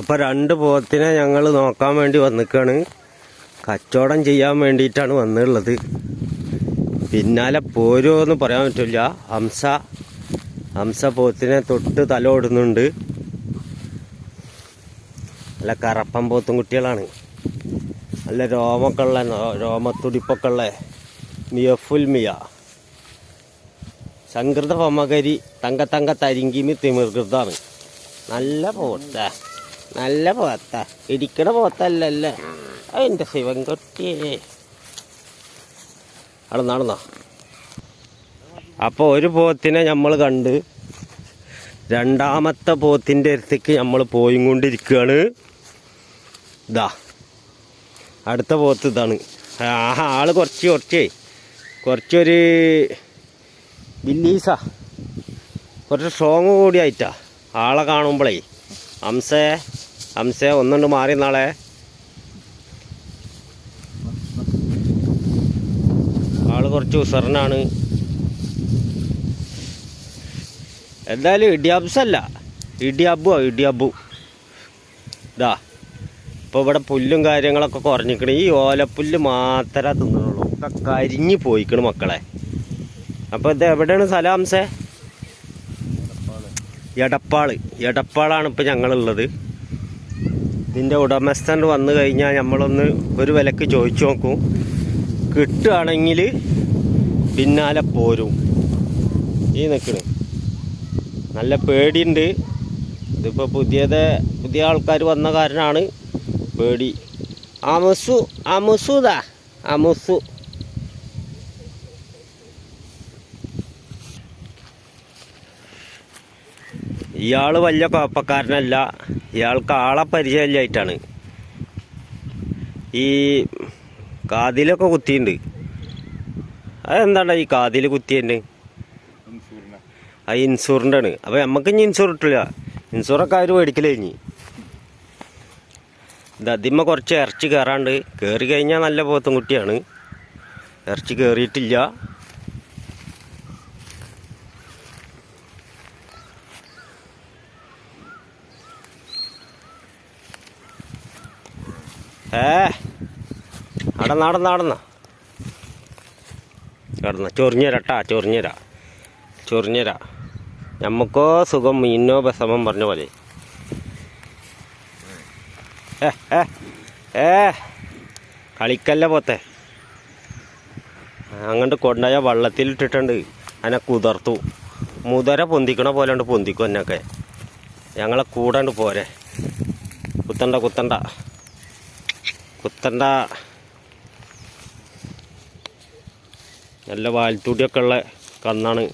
അപ്പൊ രണ്ട് പോത്തിനെ ഞങ്ങൾ നോക്കാൻ വേണ്ടി വന്നിക്കാണ്. കച്ചവടം ചെയ്യാൻ വേണ്ടിയിട്ടാണ് വന്നിട്ടുള്ളത്. പിന്നാലെ പോരോ എന്ന് പറയാൻ പറ്റില്ല. ഹംസ ഹംസ പോത്തിനെ തൊട്ട് തല ഓടുന്നുണ്ട്. നല്ല കറപ്പൻ പോത്തും കുട്ടികളാണ്. നല്ല രോമൊക്കെ ഉള്ള രോമത്തുടിപ്പൊക്കെ ഉള്ള മിയഫുൽ മിയ. സംകൃത ഹോമകരി തങ്ക തങ്ക തരിങ്കിമി തിമിർകൃതാണ്. നല്ല പോത്ത. നല്ല പോത്ത. ഇടിക്കണ പോത്തല്ലല്ലേ. അതിന്റെ ശിവൻകുട്ടിയെ അവിടെ നടന്നോ? അപ്പോൾ ഒരു പോത്തിനെ നമ്മൾ കണ്ട് രണ്ടാമത്തെ പോത്തിന്റെ അടുത്തേക്ക് നമ്മൾ പോയും കൊണ്ടിരിക്കുകയാണ് ഇതാ അടുത്ത പോത്ത് ഇതാണ്. ആ ആൾ കുറച്ച് കുറച്ചേ. കുറച്ചൊരു ബില്ലീസാ കുറച്ച് സ്ട്രോങ് കൂടി ആയിട്ടാ ആളെ കാണുമ്പോഴേ ഹംസേ ഹംസേ ഒന്നുണ്ട് മാറി നാളെ. ആൾ കുറച്ച് ഉസറിനാണ്. എന്തായാലും ഇടിയാബ്സല്ല. ഇടിയാബുവാ ഇടിയാബു ഇതാ ഇപ്പോൾ ഇവിടെ പുല്ലും കാര്യങ്ങളൊക്കെ കുറഞ്ഞിക്കണ് ഈ ഓലപ്പുല്ല് മാത്രമേ തിന്നുള്ളൂ ഒക്കെ കരിഞ്ഞു പോയിക്കണ് മക്കളെ. അപ്പോൾ ഇത് എവിടെയാണ് സ്ഥലം ഹംസേ എടപ്പാൾ. എടപ്പാളാണ് ഇപ്പം ഞങ്ങളുള്ളത്. ഇതിന്റെ ഉടമസ്ഥൻ വന്നു കഴിഞ്ഞാൽ നമ്മളൊന്ന് ഒരു വിലക്ക് ചോദിച്ചു നോക്കും. കിട്ടുകയാണെങ്കിൽ പിന്നാലെ പോരും. ഈ നിൽക്കണ് നല്ല പേടിയുണ്ട്. ഇതിപ്പോൾ പുതിയത് പുതിയ ആൾക്കാർ വന്ന കാരണമാണ് പേടി. അമുസു അമുസുതാ അമുസു ഇയാൾ വലിയ കുഴപ്പക്കാരനല്ല ഇയാൾക്ക് ആളെ പരിചയമില്ലായിട്ടാണ്. ഈ കാതിലൊക്കെ കുത്തിയിട്ടുണ്ട്. അതെന്താണ് ഈ കാതിൽ കുത്തിയന്നെ? ആ ഇൻഷൂറിന്റെ ആണ് അപ്പോൾ നമുക്ക് ഇനി ഇൻഷൂർ കിട്ടില്ല ഇൻഷൂറൊക്കെ അവർ മേടിക്കൽ ഇനി ഇത് കുറച്ച് ഇറച്ചി കയറാണ്ട് കയറി കഴിഞ്ഞാൽ നല്ല പോത്തും കുട്ടിയാണ് ഇറച്ചി കയറിയിട്ടില്ല ഏ? നടന്ന് നടന്ന് കിടന്ന്. ചൊറിഞ്ഞരാട്ടാ ചൊറിഞ്ഞരാ. ചൊറിഞ്ഞരാ. നമുക്കോ സുഖം മീനോ ബസമം പറഞ്ഞ പോലെ. ഏ കളിക്കല്ല പോത്തെ? അങ്ങോട്ട് കൊണ്ടുപോയ വള്ളത്തിലിട്ടിട്ടുണ്ട്. അതിനെ കുതിർത്തു. മുതര പൊന്തിക്കണ പോലെ ഉണ്ട് പൊന്തിക്കും എന്നൊക്കെ ഞങ്ങളെ കൂടാണ്ട് പോരെ. കുത്തണ്ട കുത്തണ്ട. കുത്തണ്ട. നല്ല വാൽത്തൂടിയൊക്കെ ഉള്ള കന്നാണ്.